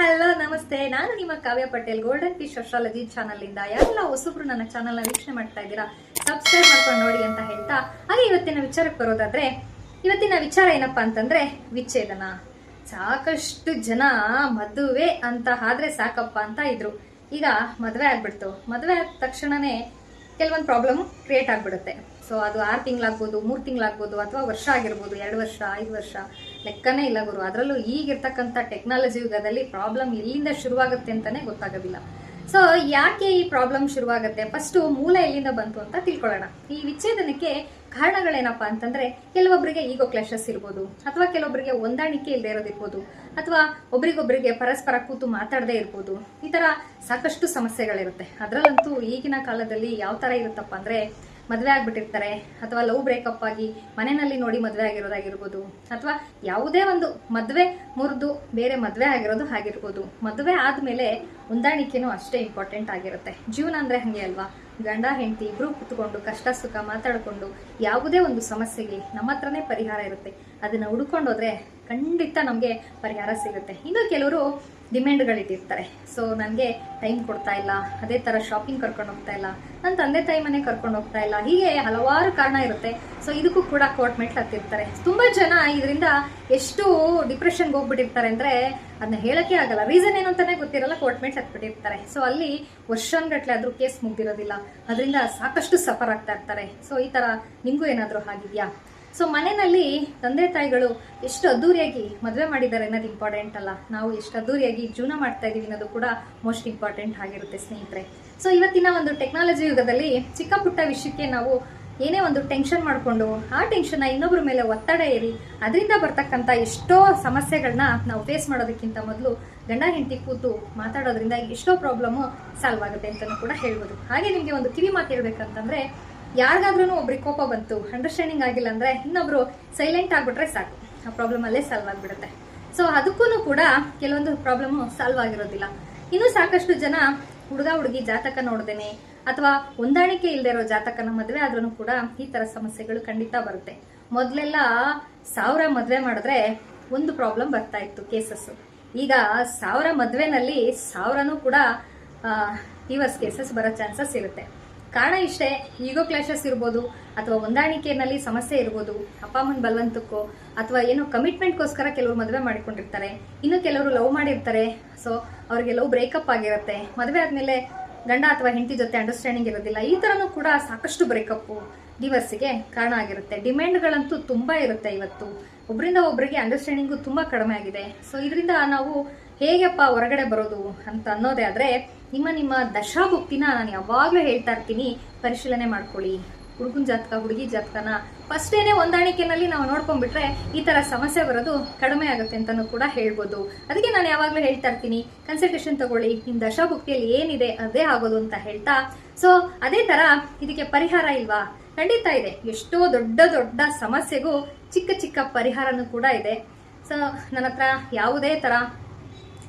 Hello, ನಮಸ್ತೆ. ನಾನು ನಿಮ್ಮ Kavya Patel golden fish astrology channel ಇಂದ. ಯಾರೆಲ್ಲ ಹೊಸಬ್ರು ನನ್ನ ಚಾನಲ್ನ ವೀಕ್ಷಣೆ ಮಾಡ್ತಾ ಇದ್ದೀರಾ ಸಬ್ಸ್ಕ್ರೈಬ್ ಮಾಡ್ಕೊಂಡು ನೋಡಿ ಅಂತ ಹೇಳ್ತಾ, ಹಾಗೆ ಇವತ್ತಿನ ವಿಚಾರಕ್ಕೆ ಬರೋದಾದ್ರೆ, ಇವತ್ತಿನ ವಿಚಾರ ಏನಪ್ಪಾ ಅಂತಂದ್ರೆ, ವಿಚ್ಛೇದನ. ಸಾಕಷ್ಟು ಜನ ಮದುವೆ ಅಂತ ಆದ್ರೆ ಸಾಕಪ್ಪ ಅಂತ ಇದ್ರು. ಈಗ ಮದುವೆ ಆಗ್ಬಿಡ್ತು. ಮದುವೆ ಆದ ತಕ್ಷಣನೇ ಕೆಲವೊಂದು ಪ್ರಾಬ್ಲಮ್ ಕ್ರಿಯೇಟ್ ಆಗ್ಬಿಡುತ್ತೆ. ಸೊ ಅದು ಆರು ತಿಂಗಳಾಗ್ಬೋದು, ಮೂರು ತಿಂಗಳಾಗ್ಬೋದು ಅಥವಾ ವರ್ಷ ಆಗಿರ್ಬೋದು, ಎರಡು ವರ್ಷ, ಐದು ವರ್ಷ, ಲೆಕ್ಕನೇ ಇಲ್ಲ ಗುರು. ಅದರಲ್ಲೂ ಈಗಿರ್ತಕ್ಕಂಥ ಟೆಕ್ನಾಲಜಿ ಯುಗದಲ್ಲಿ ಪ್ರಾಬ್ಲಮ್ ಎಲ್ಲಿಂದ ಶುರುವಾಗುತ್ತೆ ಅಂತಲೇ ಗೊತ್ತಾಗೋದಿಲ್ಲ. ಸೊ ಯಾಕೆ ಈ ಪ್ರಾಬ್ಲಮ್ ಶುರುವಾಗುತ್ತೆ? ಫಸ್ಟ್ ಮೂಲ ಎಲ್ಲಿಂದ ಬಂತು ಅಂತ ತಿಳ್ಕೊಳ್ಳೋಣ. ಈ ವಿಚ್ಛೇದನಕ್ಕೆ ಕಾರಣಗಳೇನಪ್ಪ ಅಂತಂದ್ರೆ ಕೆಲವೊಬ್ಬರಿಗೆ ಈಗೋ ಕ್ಲಾಶಸ್ ಇರ್ಬೋದು, ಅಥವಾ ಕೆಲವೊಬ್ಬರಿಗೆ ಹೊಂದಾಣಿಕೆ ಇಲ್ಲದೆ ಇರೋದಿರ್ಬೋದು, ಅಥವಾ ಒಬ್ರಿಗೊಬ್ರಿಗೆ ಪರಸ್ಪರ ಕೂತು ಮಾತಾಡದೇ ಇರ್ಬೋದು, ಈ ತರ ಸಾಕಷ್ಟು ಸಮಸ್ಯೆಗಳಿರುತ್ತೆ. ಅದರಲ್ಲಂತೂ ಈಗಿನ ಕಾಲದಲ್ಲಿ ಯಾವ ತರ ಇರುತ್ತಪ್ಪ ಅಂದ್ರೆ ಮದುವೆ ಆಗ್ಬಿಟ್ಟಿರ್ತಾರೆ ಅಥವಾ ಲವ್ ಬ್ರೇಕಪ್ ಆಗಿ ಮನೆಯಲ್ಲಿ ನೋಡಿ ಮದುವೆ ಆಗಿರೋದಾಗಿರ್ಬೋದು ಅಥವಾ ಯಾವುದೇ ಒಂದು ಮದುವೆ ಮುರಿದು ಬೇರೆ ಮದುವೆ ಆಗಿರೋದು ಆಗಿರ್ಬೋದು. ಮದುವೆ ಆದ್ಮೇಲೆ ಹೊಂದಾಣಿಕೆನೂ ಅಷ್ಟೇ ಇಂಪಾರ್ಟೆಂಟ್ ಆಗಿರುತ್ತೆ. ಜೀವನ ಅಂದ್ರೆ ಹಂಗೆ ಅಲ್ವಾ? ಗಂಡ, ಹೆಂಡತಿ ಇಬ್ರು ಕುತ್ಕೊಂಡು ಕಷ್ಟ, ಸುಖ ಮಾತಾಡಿಕೊಂಡು ಯಾವುದೇ ಒಂದು ಸಮಸ್ಯೆಗೆ ನಮ್ಮ ಹತ್ರನೇ ಪರಿಹಾರ ಇರುತ್ತೆ. ಅದನ್ನ ಹುಡ್ಕೊಂಡು ಹೋದ್ರೆ ಖಂಡಿತ ನಮಗೆ ಪರಿಹಾರ ಸಿಗುತ್ತೆ. ಇನ್ನು ಕೆಲವರು ಡಿಮ್ಯಾಂಡ್ಗಳಿಟ್ಟಿರ್ತಾರೆ. ಸೊ ನನಗೆ ಟೈಮ್ ಕೊಡ್ತಾ ಇಲ್ಲ. ಅದೇ ಥರ ಶಾಪಿಂಗ್ ಕರ್ಕೊಂಡು ಹೋಗ್ತಾ ಇಲ್ಲ. ನನ್ನ ತಂದೆ ತಾಯಿ ಮನೆ ಕರ್ಕೊಂಡು ಹೋಗ್ತಾ ಇಲ್ಲ. ಹೀಗೆ ಹಲವಾರು ಕಾರಣ ಇರುತ್ತೆ. ಸೊ ಇದಕ್ಕೂ ಕೂಡ ಕೋರ್ಟ್ ಮೆಟ್ಲು ಹತ್ತಿರ್ತಾರೆ. ತುಂಬ ಜನ ಇದರಿಂದ ಎಷ್ಟು ಡಿಪ್ರೆಷನ್ಗೆ ಹೋಗ್ಬಿಟ್ಟಿರ್ತಾರೆ ಅಂದರೆ ಅದನ್ನ ಹೇಳೋಕ್ಕೆ ಆಗಲ್ಲ. ರೀಸನ್ ಏನು ಅಂತಲೇ ಗೊತ್ತಿರಲ್ಲ ಕೋರ್ಟ್ ಮೆಟ್ಲು ಹತ್ಬಿಟ್ಟಿರ್ತಾರೆ. ಸೊ ಅಲ್ಲಿ ವರ್ಷಾನ್ಗಟ್ಲೆ ಆದರೂ ಕೇಸ್ ಮುಗ್ದಿರೋದಿಲ್ಲ. ಅದರಿಂದ ಸಾಕಷ್ಟು ಸಫರ್ ಆಗ್ತಾ ಇರ್ತಾರೆ. ಸೊ ಈ ಥರ ನಿಮಗೂ ಏನಾದರೂ ಆಗಿದೆಯಾ? ಸೊ ಮನೆಯಲ್ಲಿ ತಂದೆ ತಾಯಿಗಳು ಎಷ್ಟು ಅದ್ದೂರಿಯಾಗಿ ಮದುವೆ ಮಾಡಿದ್ದಾರೆ ಅನ್ನೋದು ಇಂಪಾರ್ಟೆಂಟ್ ಅಲ್ಲ. ನಾವು ಎಷ್ಟು ಅದ್ದೂರಿಯಾಗಿ ಜೀವನ ಮಾಡ್ತಾ ಇದೀವಿ ಅನ್ನೋದು ಕೂಡ ಮೋಸ್ಟ್ ಇಂಪಾರ್ಟೆಂಟ್ ಆಗಿರುತ್ತೆ, ಸ್ನೇಹಿತರೆ. ಸೊ ಇವತ್ತಿನ ಒಂದು ಟೆಕ್ನಾಲಜಿ ಯುಗದಲ್ಲಿ ಚಿಕ್ಕ ಪುಟ್ಟ ವಿಷಯಕ್ಕೆ ನಾವು ಏನೇ ಒಂದು ಟೆನ್ಷನ್ ಮಾಡಿಕೊಂಡು, ಆ ಟೆನ್ಷನ್ನ ಇನ್ನೊಬ್ಬರ ಮೇಲೆ ಒತ್ತಡ ಏರಿ ಅದರಿಂದ ಬರ್ತಕ್ಕಂಥ ಎಷ್ಟೋ ಸಮಸ್ಯೆಗಳನ್ನ ನಾವು ಫೇಸ್ ಮಾಡೋದಕ್ಕಿಂತ ಮೊದಲು ಗಂಡ, ಹೆಂಡತಿ ಕೂತು ಮಾತಾಡೋದ್ರಿಂದ ಎಷ್ಟೋ ಪ್ರಾಬ್ಲಮ್ಮು ಸಾಲ್ವ್ ಆಗುತ್ತೆ ಅಂತಲೂ ಕೂಡ ಹೇಳ್ಬೋದು. ಹಾಗೆ ನಿಮಗೆ ಒಂದು ಕಿವಿ ಮಾತು ಹೇಳ್ಬೇಕಂತಂದ್ರೆ ಯಾರಿಗಾದ್ರೂ ಒಬ್ರಿಗೆ ಕೋಪ ಬಂತು ಅಂಡರ್ಸ್ಟ್ಯಾಂಡಿಂಗ್ ಆಗಿಲ್ಲ ಅಂದ್ರೆ ಇನ್ನೊಬ್ರು ಸೈಲೆಂಟ್ ಆಗ್ಬಿಟ್ರೆ ಸಾಕು. ಆ ಪ್ರಾಬ್ಲಮ್ ಅಲ್ಲೇ ಸಾಲ್ವ್ ಆಗ್ಬಿಡುತ್ತೆ. ಸೊ ಅದಕ್ಕೂ ಕೂಡ ಕೆಲವೊಂದು ಪ್ರಾಬ್ಲಮ್ ಸಾಲ್ವ್ ಆಗಿರೋದಿಲ್ಲ. ಇನ್ನು ಸಾಕಷ್ಟು ಜನ ಹುಡುಗ, ಹುಡುಗಿ ಜಾತಕ ನೋಡ್ದೇನೆ, ಅಥವಾ ಹೊಂದಾಣಿಕೆ ಇಲ್ಲದೆ ಇರೋ ಜಾತಕನ ಮದುವೆ ಆದ್ರೂ ಕೂಡ ಈ ತರ ಸಮಸ್ಯೆಗಳು ಖಂಡಿತ ಬರುತ್ತೆ. ಮೊದಲೆಲ್ಲ ಸಾವಿರ ಮದುವೆ ಮಾಡಿದ್ರೆ ಒಂದು ಪ್ರಾಬ್ಲಮ್ ಬರ್ತಾ ಇತ್ತು ಕೇಸಸ್ ಈಗ ಸಾವಿರ ಮದುವೆನಲ್ಲಿ ಸಾವಿರನೂ ಕೂಡ ಡಿವರ್ಸ್ ಕೇಸಸ್ ಬರೋ ಚಾನ್ಸಸ್ ಇರುತ್ತೆ. ಕಾರಣ ಇಷ್ಟೇ ಈಗೋ ಕ್ಲಾಶಸ್ ಇರ್ಬೋದು, ಅಥವಾ ಹೊಂದಾಣಿಕೆಯಲ್ಲಿ ಸಮಸ್ಯೆ ಇರ್ಬೋದು, ಅಪ್ಪ ಅಮ್ಮನ ಬಲವಂತಕ್ಕೋ, ಅಥವಾ ಏನೋ ಕಮಿಟ್ಮೆಂಟ್ಗೋಸ್ಕರ ಕೆಲವರು ಮದುವೆ ಮಾಡಿಕೊಂಡಿರ್ತಾರೆ. ಇನ್ನು ಕೆಲವರು ಲವ್ ಮಾಡಿರ್ತಾರೆ. ಸೊ ಅವರಿಗೆ ಲವ್ ಬ್ರೇಕಪ್ ಆಗಿರುತ್ತೆ. ಮದುವೆ ಆದ್ಮೇಲೆ ಗಂಡ ಅಥವಾ ಹೆಂಡತಿ ಜೊತೆ ಅಂಡರ್ಸ್ಟ್ಯಾಂಡಿಂಗ್ ಇರೋದಿಲ್ಲ. ಈ ಥರನೂ ಕೂಡ ಸಾಕಷ್ಟು ಬ್ರೇಕಪ್ ಡಿವರ್ಸಿಗೆ ಕಾರಣ ಆಗಿರುತ್ತೆ. ಡಿಮ್ಯಾಂಡ್ಗಳಂತೂ ತುಂಬಾ ಇರುತ್ತೆ ಇವತ್ತು. ಒಬ್ಬರಿಂದ ಒಬ್ಬರಿಗೆ ಅಂಡರ್ಸ್ಟ್ಯಾಂಡಿಂಗು ತುಂಬಾ ಕಡಿಮೆ ಆಗಿದೆ. ಸೊ ಇದರಿಂದ ನಾವು ಹೇಗಪ್ಪ ಹೊರಗಡೆ ಬರೋದು ಅಂತ ಅನ್ನೋದೇ ಆದ್ರೆ ನಿಮ್ಮ ನಿಮ್ಮ ದಶಾಭುಕ್ತಿನ ನಾನು ಯಾವಾಗಲೂ ಹೇಳ್ತಾ ಇರ್ತೀನಿ, ಪರಿಶೀಲನೆ ಮಾಡ್ಕೊಳ್ಳಿ. ಹುಡುಗನ ಜಾತಕ, ಹುಡುಗಿ ಜಾತಕನ ಫಸ್ಟೇನೆ ಹೊಂದಾಣಿಕೆನಲ್ಲಿ ನಾವು ನೋಡ್ಕೊಂಡ್ಬಿಟ್ರೆ ಈ ತರ ಸಮಸ್ಯೆ ಬರೋದು ಕಡಿಮೆ ಆಗುತ್ತೆ ಅಂತಲೂ ಕೂಡ ಹೇಳ್ಬೋದು. ಅದಕ್ಕೆ ನಾನು ಯಾವಾಗಲೂ ಹೇಳ್ತಾ ಇರ್ತೀನಿ ಕನ್ಸಲ್ಟೇಷನ್ ತಗೊಳ್ಳಿ ನಿಮ್ಮ ದಶಾಭುಕ್ತಿಯಲ್ಲಿ ಏನಿದೆ ಅದೇ ಆಗೋದು ಅಂತ ಹೇಳ್ತಾ. ಸೊ ಅದೇ ತರ ಇದಕ್ಕೆ ಪರಿಹಾರ ಇಲ್ವಾ? ಖಂಡಿತ ಇದೆ. ಎಷ್ಟೋ ದೊಡ್ಡ ದೊಡ್ಡ ಸಮಸ್ಯೆಗೂ ಚಿಕ್ಕ ಚಿಕ್ಕ ಪರಿಹಾರನೂ ಕೂಡ ಇದೆ. ಸೊ ನನ್ನ ಹತ್ರ ಯಾವುದೇ ತರ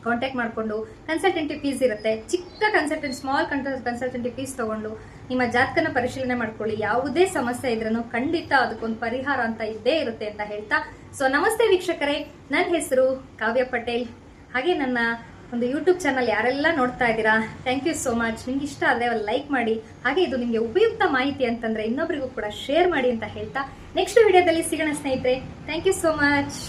ಕಾಂಟ್ಯಾಕ್ಟ್ ಮಾಡಿಕೊಂಡು ಕನ್ಸಲ್ಟೆಂಟಿ ಫೀಸ್ ಇರುತ್ತೆ. ಚಿಕ್ಕ ಕನ್ಸಲ್ಟೆಂಟ್ ಸ್ಮಾಲ್ ಕನ್ಸಲ್ಟೆಂಟಿ ಫೀಸ್ ತಗೊಂಡು ನಿಮ್ಮ ಜಾತಕನ ಪರಿಶೀಲನೆ ಮಾಡ್ಕೊಳ್ಳಿ. ಯಾವುದೇ ಸಮಸ್ಯೆ ಇದ್ರೂ ಖಂಡಿತ ಅದಕ್ಕೊಂದು ಪರಿಹಾರ ಅಂತ ಇದ್ದೇ ಇರುತ್ತೆ ಅಂತ ಹೇಳ್ತಾ. ಸೊ ನಮಸ್ತೆ ವೀಕ್ಷಕರೇ. ನನ್ನ ಹೆಸರು ಕಾವ್ಯ ಪಟೇಲ್. ಹಾಗೆ ನನ್ನ ಒಂದು ಯೂಟ್ಯೂಬ್ ಚಾನಲ್ ಯಾರೆಲ್ಲ ನೋಡ್ತಾ ಇದ್ದೀರಾ ಥ್ಯಾಂಕ್ ಯು ಸೋ ಮಚ್ ನಿಮ್ಗೆ ಇಷ್ಟ ಆದರೆ ಒಂದು ಲೈಕ್ ಮಾಡಿ. ಹಾಗೆ ಇದು ನಿಮಗೆ ಉಪಯುಕ್ತ ಮಾಹಿತಿ ಅಂತಂದ್ರೆ ಇನ್ನೊಬ್ಬರಿಗೂ ಕೂಡ ಶೇರ್ ಮಾಡಿ ಅಂತ ಹೇಳ್ತಾ. ನೆಕ್ಸ್ಟ್ ವಿಡಿಯೋದಲ್ಲಿ ಸಿಗೋಣ ಸ್ನೇಹಿತರೆ. Thank you so much